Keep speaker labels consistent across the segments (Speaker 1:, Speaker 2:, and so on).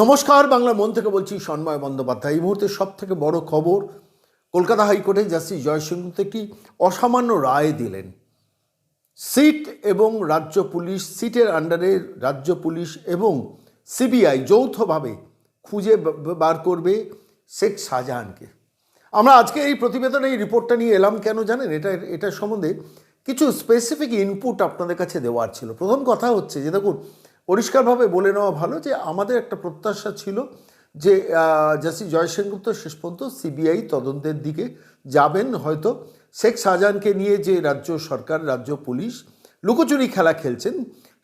Speaker 1: নমস্কার বাংলা মন থেকে বলছি সন্ময় বন্দ্যোপাধ্যায়। এই মুহূর্তে সব থেকে বড় খবর, কলকাতা হাইকোর্টে জাস্টিস জয়সিংহ একটি অসামান্য রায় দিলেন? সিট এবং রাজ্য পুলিশ, সিটের আন্ডারে রাজ্য পুলিশ এবং সিবিআই যৌথভাবে খুঁজে বার করবে শেখ শাহজাহানকে। আমরা আজকে এই প্রতিবেদনে এই রিপোর্টটা নিয়ে এলাম কেন জানেন? এটা এটা সম্বন্ধে কিছু স্পেসিফিক ইনপুট আপনাদের কাছে দেওয়ার ছিল। প্রথম কথা হচ্ছে যে দেখুন পরিষ্কারভাবে বলে নেওয়া ভালো যে আমাদের একটা প্রত্যাশা ছিল যে জাস্টিস জয়সেনগুপ্ত শেষ পর্যন্ত সিবিআই তদন্তের দিকে যাবেন। হয়তো শেখ শাহজাহানকে নিয়ে যে রাজ্য সরকার, রাজ্য পুলিশ লুকোচুরি খেলা খেলছেন,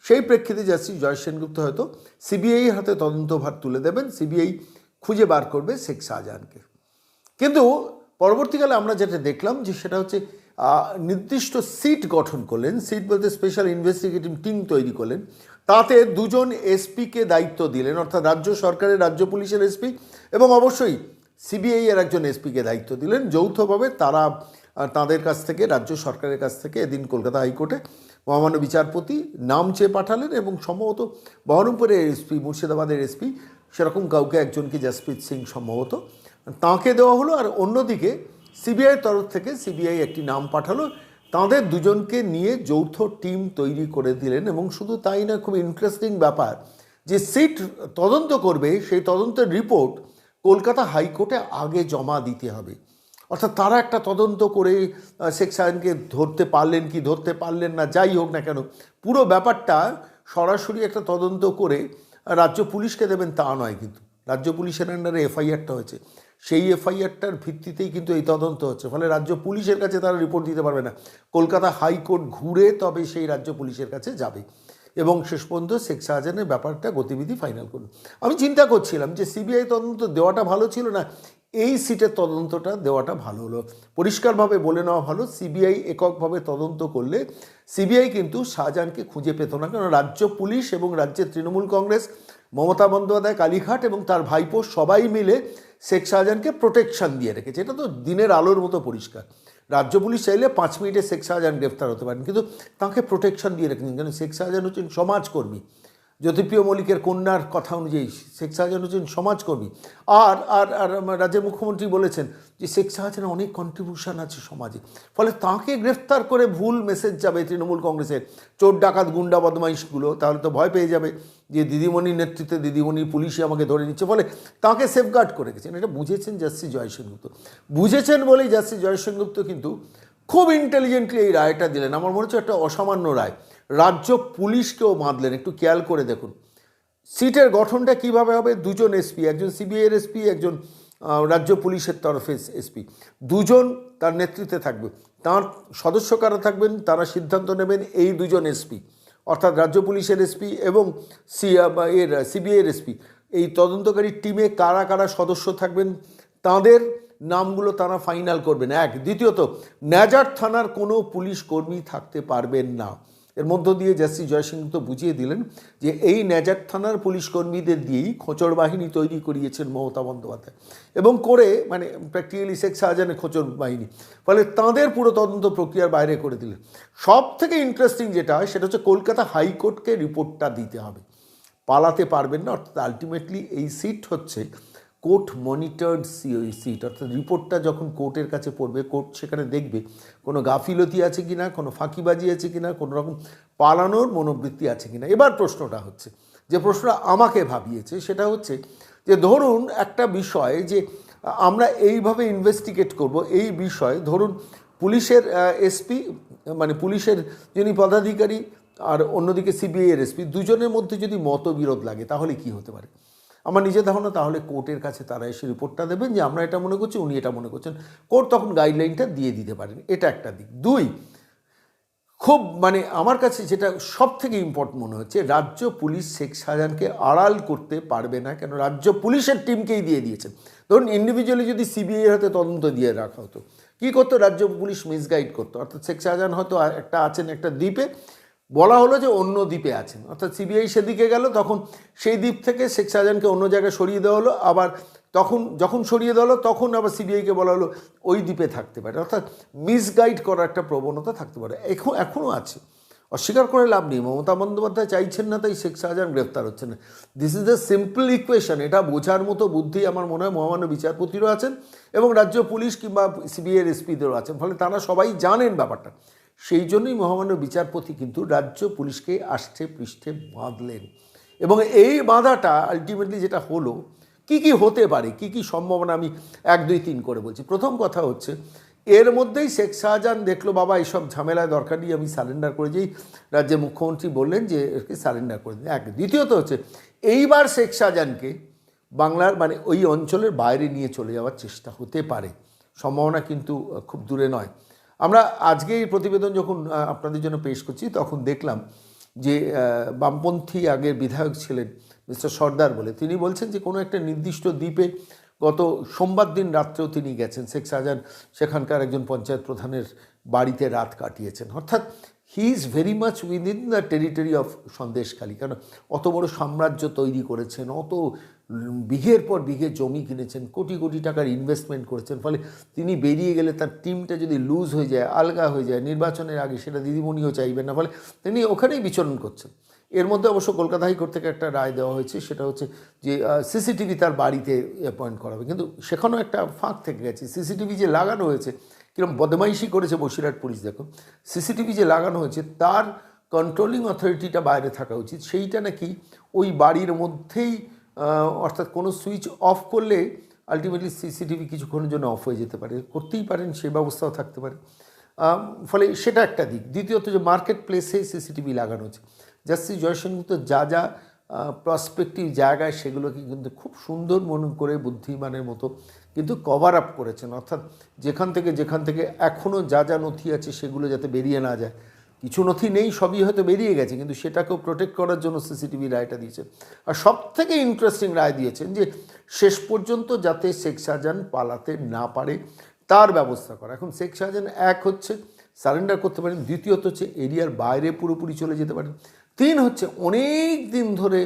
Speaker 1: সেই প্রেক্ষিতে জাস্টিস জয় সেনগুপ্ত হয়তো সিবিআই হাতে তদন্তভার তুলে দেবেন, সিবিআই খুঁজে বার করবে শেখ শাহজাহানকে। কিন্তু পরবর্তীকালে আমরা যেটা দেখলাম যে সেটা হচ্ছে নির্দিষ্ট সিট গঠন করলেন। সিট বলতে স্পেশাল ইনভেস্টিগেটিভ টিম তৈরি করলেন। তাতে দুজন এসপিকে দায়িত্ব দিলেন, অর্থাৎ রাজ্য সরকারের রাজ্য পুলিশের এসপি এবং অবশ্যই সিবিআই এর একজন এসপিকে দায়িত্ব দিলেন। যৌথভাবে তারা তাদের কাছ থেকে, রাজ্য সরকারের কাছ থেকে এদিন কলকাতা হাইকোর্টে মহামান্য বিচারপতি নাম চেয়ে পাঠালেন এবং সম্ভবত বহরমপুরের এসপি, মুর্শিদাবাদের এসপি, সেরকম কাউকে একজনকে জসপ্রীত সিং সম্ভবত তাঁকে দেওয়া হলো। আর অন্যদিকে সিবিআই তরফ থেকে সিবিআই একটি নাম পাঠালো তাঁদের দুজনকে নিয়ে যৌথ টিম তৈরি করে দিলেন এবং শুধু তাই না, খুব ইন্টারেস্টিং ব্যাপার যে সিট তদন্ত করবে, সেই তদন্তের রিপোর্ট কলকাতা হাইকোর্টে আগে জমা দিতে হবে। অর্থাৎ তারা একটা তদন্ত করে শেখ সাহেবকে ধরতে পারলেন কি ধরতে পারলেন না, যাই হোক না কেন, পুরো ব্যাপারটা সরাসরি একটা তদন্ত করে রাজ্য পুলিশকে দেবেন তা নয় কিন্তু। রাজ্য পুলিশের আন্ডারে এফআইআরটা হয়েছে। সেই এফআইআরটার ভিত্তিতেই কিন্তু এই তদন্ত হচ্ছে। ফলে রাজ্য পুলিশের কাছে তারা রিপোর্ট দিতে পারবে না। কলকাতা হাইকোর্ট ঘুরে তবে সেই রাজ্য পুলিশের কাছে যাবে। এবং শেষ পর্যন্ত শেখ শাহজাহানের ব্যাপারটা, গতিবিধি ফাইনাল করুন। আমি চিন্তা করছিলাম যে সিবিআই তদন্ত দেওয়াটা ভালো ছিল না, এই সিটের তদন্তটা দেওয়াটা ভালো হলো। পরিষ্কারভাবে বলে নেওয়া ভালো সিবিআই এককভাবে তদন্ত করলে সিবিআই কিন্তু শাহজাহানকে খুঁজে পেত না কারণ রাজ্য পুলিশ এবং রাজ্যের তৃণমূল কংগ্রেস, মমতা বন্দ্যোপাধ্যায়, কালীঘাট এবং তার ভাইপো সবাই মিলে শেখ শাহজাহানকে প্রোটেকশন দিয়ে রেখেছে। এটা তো দিনের আলোর মতো পরিষ্কার। রাজ্য পুলিশ চাইলে পাঁচ মিনিটে শেখ শাহজাহান গ্রেফতার হতে পারেন, কিন্তু তাঁকে প্রোটেকশন দিয়ে রেখেছেন কেন? শেখ শাহজাহান হচ্ছেন সমাজকর্মী। জ্যোতিপ্রিয় মল্লিকের কন্যার কথা অনুযায়ী শেখ শাহজাহান হচ্ছেন সমাজকর্মী। আর আর আর রাজ্যের মুখ্যমন্ত্রী বলেছেন যে শেখ শাহজাহানের অনেক কন্ট্রিবিউশন আছে সমাজে। ফলে তাকে গ্রেফতার করে ভুল মেসেজ যাবে তৃণমূল কংগ্রেসের। চোর, ডাকাত, গুন্ডা, বদমাইশগুলো, তাহলে তো ভয় পেয়ে যাবে যে দিদিমণির নেতৃত্বে দিদিমণি পুলিশই আমাকে ধরে নিচ্ছে। ফলে তাকে সেফগার্ড করে গেছেন। এটা বুঝেছেন জাস্টিস জয় সেনগুপ্ত। বুঝেছেন বলেই জাস্টিস জয় সেনগুপ্ত কিন্তু খুব ইন্টেলিজেন্টলি এই রায়টা দিলেন। আমার মনে হচ্ছে একটা অসামান্য রায়। রাজ্য পুলিশকেও বাঁধলেন। একটু খেয়াল করে দেখুন। সিটের গঠনটা কীভাবে হবে? দুজন এসপি, একজন সিবিআইয়ের এসপি, একজন রাজ্য পুলিশের তরফে এসপি। দুজন তার নেতৃত্বে থাকবে। তার সদস্য কারা থাকবেন? তারা সিদ্ধান্ত নেবেন এই দুজন এসপি। অর্থাৎ রাজ্য পুলিশের এসপি এবং সি এর, সিবিআইয়ের এসপি। এই তদন্তকারী টিমে কারা কারা সদস্য থাকবেন? তাদের নামগুলো তারা ফাইনাল করবেন। এক। দ্বিতীয়ত, ন্যাজার থানার কোনো পুলিশ কর্মী থাকতে পারবেন না। এর মধ্য দিয়ে জাস্টিস জয়সিংহ তো বুঝিয়ে দিলেন যে এই ন্যাজার থানার পুলিশ কর্মীদের দিয়েই খোঁচর বাহিনী তৈরি করিয়েছেন মমতা বন্দ্যোপাধ্যায়। এবং করে মানে প্র্যাকটিক্যালি শেখ শাহজাহানের খোঁচর বাহিনী। ফলে তাঁদের পুরো তদন্ত প্রক্রিয়ার বাইরে করে দিলেন। সব থেকে ইন্টারেস্টিং যেটা হয় সেটা হচ্ছে কলকাতা হাইকোর্টকে রিপোর্টটা দিতে হবে। পালাতে পারবেন না, অর্থাৎ আলটিমেটলি এই সিট হচ্ছে কোর্ট মনিটর্ড সিট, অর্থাৎ রিপোর্টটা যখন কোর্টের কাছে পড়বে, কোর্ট সেখানে দেখবে কোনো গাফিলতি আছে কিনা, কোনো ফাঁকিবাজি আছে কি না কোনো রকম পালানোর মনোবৃত্তি আছে কি না এবার প্রশ্নটা হচ্ছে, যে প্রশ্নটা আমাকে ভাবিয়েছে সেটা হচ্ছে যে ধরুন একটা বিষয় যে আমরা এইভাবে ইনভেস্টিগেট করব, এই বিষয় ধরুন পুলিশের এসপি মানে পুলিশের যিনি পদাধিকারী আর অন্যদিকে সিবিআই এর এসপি দুজনের মধ্যে যদি মতবিরোধ লাগে তাহলে কি হতে পারে? আমার নিজের ধারণা, তাহলে কোর্টের কাছে তারা এসে রিপোর্টটা দেবেন যে আমরা এটা মনে করছি, উনি এটা মনে করছেন। কোর্ট তখন গাইডলাইনটা দিয়ে দিতে পারেন। এটা একটা দিক। দুই, খুব মানে আমার কাছে যেটা সব থেকে ইম্পর্টেন্ট মনে হচ্ছে, রাজ্য পুলিশ শেখ শাহজাহানকে আড়াল করতে পারবে না কেন? রাজ্য পুলিশের টিমকেই দিয়ে দিয়েছেন ধরুন ইন্ডিভিজুয়ালি যদি সিবিআই হাতে তদন্ত দিয়ে রাখা হতো, কী করতো? রাজ্য পুলিশ মিসগাইড করতো। অর্থাৎ শেখ শাহজাহান হয়তো একটা আছেন একটা দ্বীপে বলা হলো যে অন্য দ্বীপে আছেন। অর্থাৎ সিবিআই সেদিকে গেল, তখন সেই দ্বীপ থেকে শেখ শাহজাহানকে অন্য জায়গায় সরিয়ে দেওয়া হলো, আবার তখন, যখন সরিয়ে দেওয়া হলো, তখন আবার সিবিআইকে বলা হলো ওই দ্বীপে থাকতে পারে। অর্থাৎ মিসগাইড করার একটা প্রবণতা থাকতে পারে। এখন এখনও আছে। অস্বীকার করে লাভ নেই। মমতা বন্দ্যোপাধ্যায় চাইছেন না, তাই শেখ শাহজাহান গ্রেফতার হচ্ছেন না। This is the simple equation এটা বোঝার মতো বুদ্ধি আমার মনে হয় মহামান্য বিচারপতিরও আছেন এবং রাজ্য পুলিশ কিংবা সিবিআই এসপিদেরও আছেন। ফলে তারা সবাই জানেন ব্যাপারটা। সেই জন্যই মহামান্য বিচারপতি কিন্তু রাজ্য পুলিশকে আষ্টে পৃষ্ঠে বাঁধলেন। এবং এই বাঁধাটা আলটিমেটলি যেটা হলো, কি কি হতে পারে, কি কি সম্ভাবনা আমি এক, দুই, তিন করে বলছি। প্রথম কথা হচ্ছে, এর মধ্যেই শেখ শাহজাহান দেখল, বাবা এইসব ঝামেলায় দরকার নেই, আমি সারেন্ডার করে যেই রাজ্যের মুখ্যমন্ত্রী বললেন যে, একে সারেন্ডার করে দিন। এক। দ্বিতীয়ত হচ্ছে, এইবার শেখ শাহজাহানকে বাংলার মানে ওই অঞ্চলের বাইরে নিয়ে চলে যাওয়ার চেষ্টা হতে পারে। সম্ভাবনা কিন্তু খুব দূরে নয়। আমরা আজকে এই প্রতিবেদন যখন আপনাদের জন্য পেশ করছি, তখন দেখলাম যে বামপন্থী আগের বিধায়ক ছিলেন মিস্টার সর্দার বলে। তিনি বলছেন যে, কোনো একটা নির্দিষ্ট দ্বীপে গত সোমবার দিন রাত্রেও তিনি গেছেন। শেখ শাহজাহান সেখানকার একজন পঞ্চায়েত প্রধানের বাড়িতে রাত কাটিয়েছেন। অর্থাৎ he is very much within the territory of Sandeshkhali কারণ অত বড় সাম্রাজ্য তৈরি করেছেন, অত বিঘের পর বিঘে জমি কিনেছেন, কোটি কোটি টাকার ইনভেস্টমেন্ট করেছেন, ফলে তিনি বেরিয়ে গেলে তার টিমটা যদি লুজ হয়ে যায়, আলগা হয়ে যায়, নির্বাচনের আগে সেটা দিদিমণিও চাইবেন না, ফলে তিনি ওখানেই বিচরণ করছেন। এর মধ্যে অবশ্য কলকাতা হাইকোর্ট থেকে একটা রায় দেওয়া হয়েছে, সেটা হচ্ছে যে সিসিটিভি তার বাড়িতে অ্যাপয়েন্ট করা হবে। কিন্তু সেখানেও একটা ফাঁক থেকে গেছে। সিসিটিভি যে লাগানো হয়েছে কীরকম বদমাইশি করেছে বসিরহাট পুলিশ, দেখো। সিসিটিভি যে লাগানো হয়েছে, তার কন্ট্রোলিং অথরিটিটা বাইরে থাকা উচিত। সেইটা নাকি ওই বাড়ির মধ্যেই অর্থাৎ কোনো সুইচ অফ করলে আলটিমেটলি সিসিটিভি কিছুক্ষণের জন্য অফ হয়ে যেতে পারে। করতেই পারেন সে ব্যবস্থাও থাকতে পারে। ফলে সেটা একটা দিক। দ্বিতীয়ত যে মার্কেট প্লেসে সিসিটিভি লাগানো হচ্ছে। জাস্টিস জয়সংযুক্ত যা যা প্রসপেক্টিভ জায়গায় সেগুলোকে কিন্তু খুব সুন্দর মনে করে বুদ্ধিমানের মতো কিন্তু কভার আপ করেছেন। অর্থাৎ যেখান থেকে যেখান থেকে এখনও যা যা নথি আছে সেগুলো যাতে বেরিয়ে না যায়। কিছু নথি নেই, সবই হয়তো বেরিয়ে গেছে, কিন্তু সেটাকেও প্রোটেক্ট করার জন্য সিসিটিভি রায়টা দিয়েছেন আর সব থেকে ইন্টারেস্টিং রায় দিয়েছেন যে শেষ পর্যন্ত যাতে শেখ শাহজাহান পালাতে না পারে, তার ব্যবস্থা করা। এখন শেখ শাহজাহান এক হচ্ছে সারেন্ডার করতে পারেন। দ্বিতীয়ত হচ্ছে এরিয়ার বাইরে পুরোপুরি চলে যেতে পারেন। তিন হচ্ছে অনেক দিন ধরে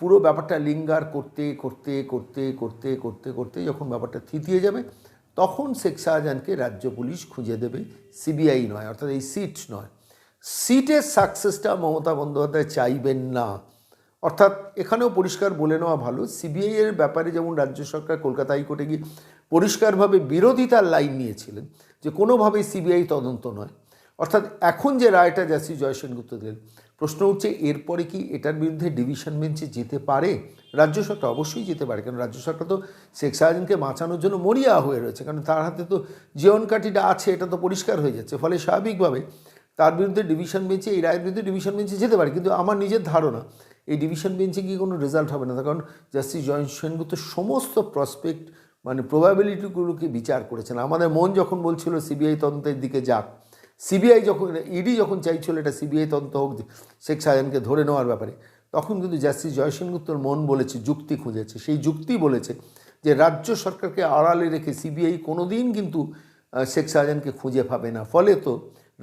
Speaker 1: পুরো ব্যাপারটা লিঙ্গার করতে করতে করতে করতে করতে করতে যখন ব্যাপারটা থিতিয়ে যাবে, তখন শেখ শাহজাহানকে রাজ্য পুলিশ খুঁজে দেবে। সিবিআই নয়, অর্থাৎ এই সিট নয়। সিটের সাকসেসটা মমতা বন্দ্যোপাধ্যায় চাইবেন না। অর্থাৎ এখানেও পরিষ্কার বলে নেওয়া ভালো। সিবিআই এর ব্যাপারে যেমন রাজ্য সরকার কলকাতা হাইকোর্টে গিয়ে পরিষ্কারভাবে বিরোধিতার লাইন নিয়েছিলেন যে কোনোভাবেই সিবিআই তদন্ত নয়। অর্থাৎ এখন যে রায়টা জাস্টিস জয় সেনগুপ্ত দিলেন, প্রশ্ন উঠছে এরপরে কি এটার বিরুদ্ধে ডিভিশন বেঞ্চে যেতে পারে? রাজ্য সরকার অবশ্যই যেতে পারে কারণ রাজ্য সরকার তো শেখ শাহজাহানকে বাঁচানোর জন্য মরিয়া হয়ে রয়েছে, কারণ তার হাতে তো জীবন কাঠিটা আছে, এটা তো পরিষ্কার হয়ে যাচ্ছে। ফলে স্বাভাবিকভাবে তার বিরুদ্ধে ডিভিশন বেঞ্চে, এই রায়ের বিরুদ্ধে ডিভিশন বেঞ্চে যেতে পারে, কিন্তু আমার নিজের ধারণা এই ডিভিশন বেঞ্চে গিয়ে কোনো রেজাল্ট হবে না। কারণ জাস্টিস জয়ন্ত সেনগুপ্ত সমস্ত প্রসপেক্ট মানে প্রবাবিলিটিগুলোকে বিচার করেছেন। আমাদের মন যখন বলছিল সিবিআই তদন্তের দিকে যাক, সিবিআই যখন, ইডি যখন চাইছিল এটা সিবিআই তদন্ত হোক, শেখ শাহজাহানকে ধরে নেওয়ার ব্যাপারে, তখন কিন্তু জাস্টিস জয় সেনগুপ্তর মন বলেছে, যুক্তি খুঁজেছে। সেই যুক্তি বলেছে যে রাজ্য সরকারকে আড়ালে রেখে সিবিআই কোনোদিন কিন্তু শেখ শাহজাহানকে খুঁজে পাবে না। ফলে তো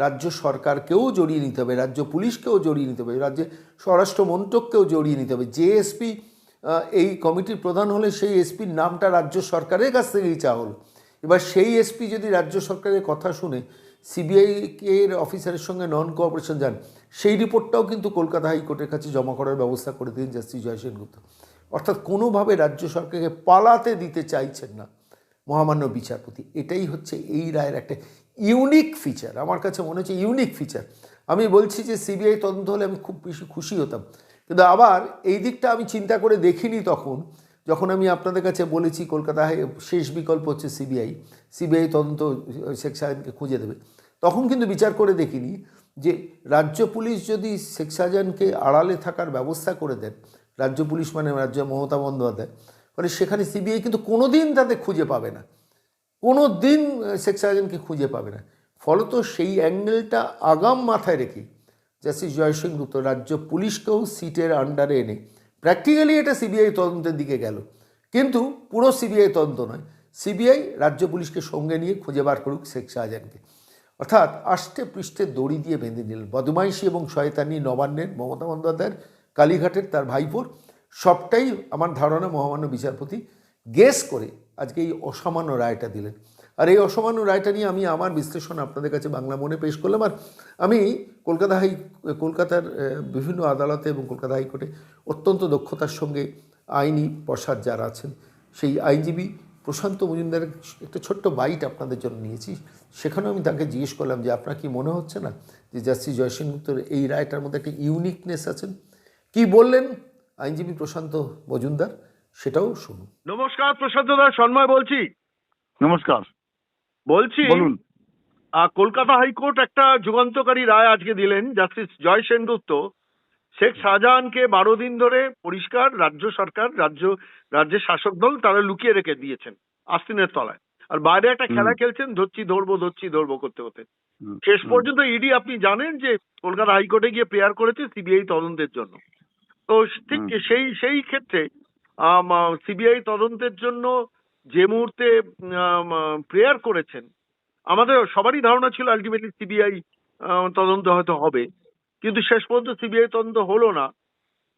Speaker 1: রাজ্য সরকারকেও জড়িয়ে নিতে হবে, রাজ্য পুলিশকেও জড়িয়ে নিতে হবে রাজ্যে স্বরাষ্ট্র মন্ত্রককেও জড়িয়ে নিতে হবে। যে এসপি এই কমিটির প্রধান হলে সেই এসপির নামটা রাজ্য সরকারের কাছ থেকেই চাওয়া হলো। এবার সেই এসপি যদি রাজ্য সরকারের কথা শুনে সিবিআই এর অফিসারের সঙ্গে নন কোঅপারেশন যান, সেই রিপোর্টটাও কিন্তু কলকাতা হাইকোর্টের কাছে জমা করার ব্যবস্থা করে দিন জাস্টিস জয় সেনগুপ্ত। অর্থাৎ কোনোভাবে রাজ্য সরকারকে পালাতে দিতে চাইছেন না মহামান্য বিচারপতি। এটাই হচ্ছে এই রায়ের একটা ইউনিক ফিচার আমার কাছে মনে হচ্ছে ইউনিক ফিচার আমি বলছি যে সিবিআই তদন্ত হলে আমি খুব বেশি খুশি হতাম। কিন্তু আবার এই দিকটা আমি চিন্তা করে দেখিনি তখন, যখন আমি আপনাদের কাছে বলেছি কলকাতা শেষ বিকল্প হচ্ছে সিবিআই। সিবিআই তদন্ত, শেখ শাহজাহানকে খুঁজে দেবে। তখন কিন্তু বিচার করে দেখিনি যে রাজ্য পুলিশ যদি শেখ শাহজাহানকে আড়ালে থাকার ব্যবস্থা করে দেন, রাজ্য পুলিশ মানে রাজ্য মমতা বন্দ্যোপাধ্যায় ফলে সেখানে সিবিআই কিন্তু কোনো দিন তাদের খুঁজে পাবে না। কোনো দিন শেখ শাহজাহানকে খুঁজে পাবে না। ফলত সেই অ্যাঙ্গেলটা আগাম মাথায় রেখে জাস্টিস জয়সিংগুপ্ত রাজ্য পুলিশকেও সিটের আন্ডারে এনে প্র্যাকটিক্যালি এটা সিবিআই তদন্তের দিকে গেল। কিন্তু পুরো সিবিআই তদন্ত নয় সিবিআই রাজ্য পুলিশকে সঙ্গে নিয়ে খুঁজে বার করুক শেখ শাহজাহানকে। অর্থাৎ আষ্টে পৃষ্ঠে দড়ি দিয়ে বেঁধে নিলেন বদমাইশি এবং শয়তানি নবান্নের মমতা বন্দ্যোপাধ্যায়ের কালীঘাটের তার ভাইপোর। সবটাই আমার ধারণা মহামান্য বিচারপতি গেস করে আজকে এই অসামান্য রায়টা দিলেন। আর এই অসামান্য রায়টা নিয়ে আমি আমার বিশ্লেষণ আপনাদের কাছে বাংলা মনে পেশ করলাম। আর আমি কলকাতা হাই কলকাতার বিভিন্ন আদালতে এবং কলকাতা হাইকোর্টে অত্যন্ত দক্ষতার সঙ্গে আইনি প্রসাদ যারা আছেন সেই আইনজীবী প্রশান্ত মজুমদারের একটা ছোট্ট বাইট আপনাদের জন্য নিয়েছি। সেখানেও আমি তাকে জিজ্ঞেস করলাম যে আপনার কি মনে হচ্ছে না যে জাস্টিস জয়সেন গুপ্তর এই রায়টার মধ্যে একটা ইউনিকনেস আছেন? কি বললেন আইনজীবী প্রশান্ত মজুমদার? সেটাও শুনুন।
Speaker 2: নমস্কার প্রশান্ত দাস সন্ময় বলছি।
Speaker 3: নমস্কার।
Speaker 2: বলছি কলকাতা হাইকোর্ট একটা যুগান্তকারী রায় আজকে দিলেন জাস্টিস জয় সেনগুপ্ত। শেখ শাহজাহানকে বারো দিন ধরে পরিষ্কার রাজ্য সরকার রাজ্য রাজ্যের শাসক দল তারা লুকিয়ে রেখে দিয়েছেন আস্তিনের তলায়। আর বাইরে একটা খেলা খেলছেন ধরছি ধরবো ধরছি ধরবো করতে করতে। শেষ পর্যন্ত ইডি আপনি জানেন যে কলকাতা হাইকোর্টে গিয়ে প্রেয়ার করেছে সিবিআই তদন্তের জন্য। তো ঠিক সেই সেই ক্ষেত্রে সিবিআই তদন্তের জন্য যে মুহূর্তে প্রেয়ার করেছেন, আমাদের সবারই ধারণা ছিল আলটিমেটলি সিবিআই তদন্ত হয়তো হবে। কিন্তু শেষ পর্যন্ত সিবিআই তদন্ত হলো না।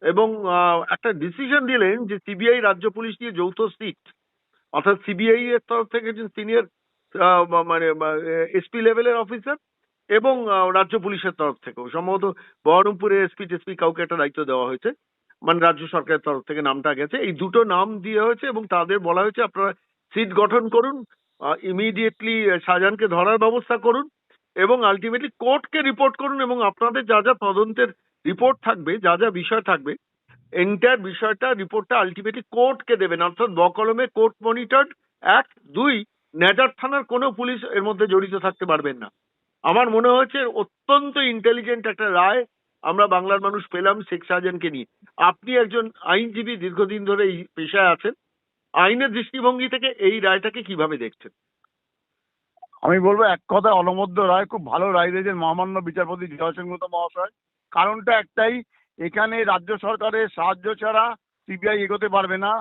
Speaker 2: এবং একটা ডিসিশন দিলেন যে সিবিআই রাজ্য পুলিশ দিয়ে যৌথ সিট অর্থাৎ সিবিআই এর তরফ থেকে একজন সিনিয়র মানে এসপি লেভেলের অফিসার এবং রাজ্য পুলিশের তরফ থেকেও। সম্ভবত বহরমপুরে এসপি টেসপি কাউকে একটা দায়িত্ব দেওয়া হয়েছে। মানে রাজ্য সরকারের তরফ থেকে নামটা গেছে। এই দুটো নাম দিয়ে হয়েছে এবং তাদের বলা হয়েছে আপনারা সিট গঠন করুন ইমিডিয়েটলি শাহজাহানকে ধরার ব্যবস্থা করুন এবং আলটিমেটলি কোর্টকে রিপোর্ট করুন এবং আপনাদের যা যা তদন্তের রিপোর্ট থাকবে, যা যা বিষয় থাকবে এন্টায়ার বিষয়টা রিপোর্টটা আলটিমেটলি কোর্টকে দেবেন। অর্থাৎ বকলমে কোর্ট মনিটর্ড এক, দুই, নেজার থানার কোনো পুলিশ এর মধ্যে জড়িত থাকতে পারবেন না। আমার মনে হয়েছে অত্যন্ত ইন্টেলিজেন্ট একটা রায় আমরা বাংলার মানুষ পেলাম শেখ শাহজাহানকে নিয়ে। আপনি একজন আইনজীবী দীর্ঘদিন ধরে এই পেশায় আছেন। আইনের দৃষ্টিভঙ্গি থেকে এই রায়টাকে কীভাবে দেখছেন?
Speaker 3: আমি বলব এক কথা অলমধ্য রায়, খুব ভালো রায় দিয়েছেন মহামান্য বিচারপতি জয়সেনগুপ্ত মহাশয়। কারণটা একটাই, এখানে রাজ্য সরকারের সাহায্য ছাড়া সিবিআই এগোতে পারবে না।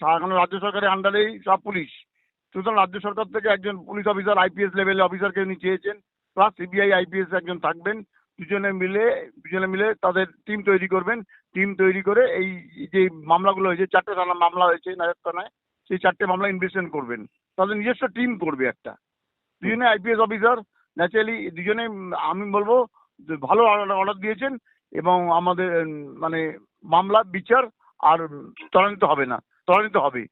Speaker 3: কারণ রাজ্য সরকারের আন্ডারেই সব পুলিশ। সুতরাং রাজ্য সরকার থেকে একজন পুলিশ অফিসার আইপিএস লেভেলের অফিসারকে উনি চেয়েছেন প্লাস সিবিআই আইপিএস একজন থাকবেন। দুজনে মিলে দুজনে মিলে তাদের টিম তৈরি করবেন। টিম তৈরি করে এই যে মামলাগুলো হয়েছে, চারটে থানা মামলা হয়েছে নাজার থানায়, সেই চারটে মামলা ইনভেস্টমেন্ট করবেন। তাদের নিজস্ব টিম করবে একটা। দুজনে আইপিএস অফিসার ন্যাচারালি দুজনে, আমি বলব, ভালো অর্ডার দিয়েছেন এবং আমাদের মানে মামলা, বিচার আর ত্বরান্বিত হবে না। ত্বরান্বিত হবে।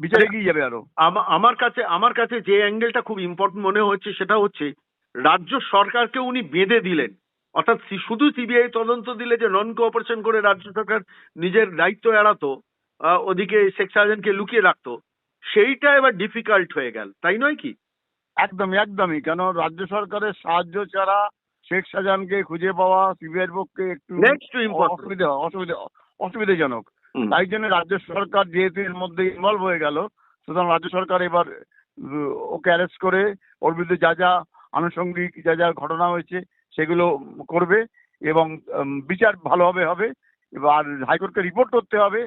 Speaker 3: বিচার এগিয়ে যাবে
Speaker 2: আরও। আমার কাছে আমার কাছে যে অ্যাঙ্গেলটা খুব ইম্পর্টেন্ট মনে হচ্ছে সেটা হচ্ছে রাজ্য সরকারকে উনি বেঁধে দিলেন। অর্থাৎ শুধু সিবিআই তদন্ত দিলে যে নন কোঅপারেশন করে রাজ্য সরকার নিজের দায়িত্ব এড়াতো ওদিকে শেখ শাহজাহানকে লুকিয়ে রাখতো সেইটা এবার ডিফিকাল্ট হয়ে গেল। তাই নয় কি?
Speaker 3: একদমই একদমই। কেন রাজ্য সরকারের সাহায্য ছাড়া শেখ শাহজাহানকে খুঁজে পাওয়া সিবিআইয়ের পক্ষে একটু অসুবিধা অসুবিধা অসুবিধাজনক। তাই জন্য রাজ্য সরকার যেহেতু এর মধ্যে ইনভলভ হয়ে গেল সুতরাং রাজ্য সরকার এবার ওকে অ্যারেস্ট করে ওর বিরুদ্ধে যা যা আনুষঙ্গিক যা যা ঘটনা হয়েছে সেগুলো করবে এবং বিচার ভালোভাবে হবে এবার হাইকোর্টকে রিপোর্ট করতে হবে।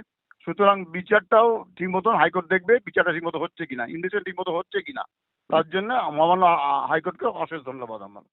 Speaker 3: সুতরাং বিচারটাও ঠিক মতন হাইকোর্ট দেখবে বিচারটা ঠিক মতো হচ্ছে কিনা ইন্ডেস্ট্রি ঠিক মতো হচ্ছে কিনা। তার জন্য মহামান্য হাইকোর্টকে অশেষ ধন্যবাদ আমার।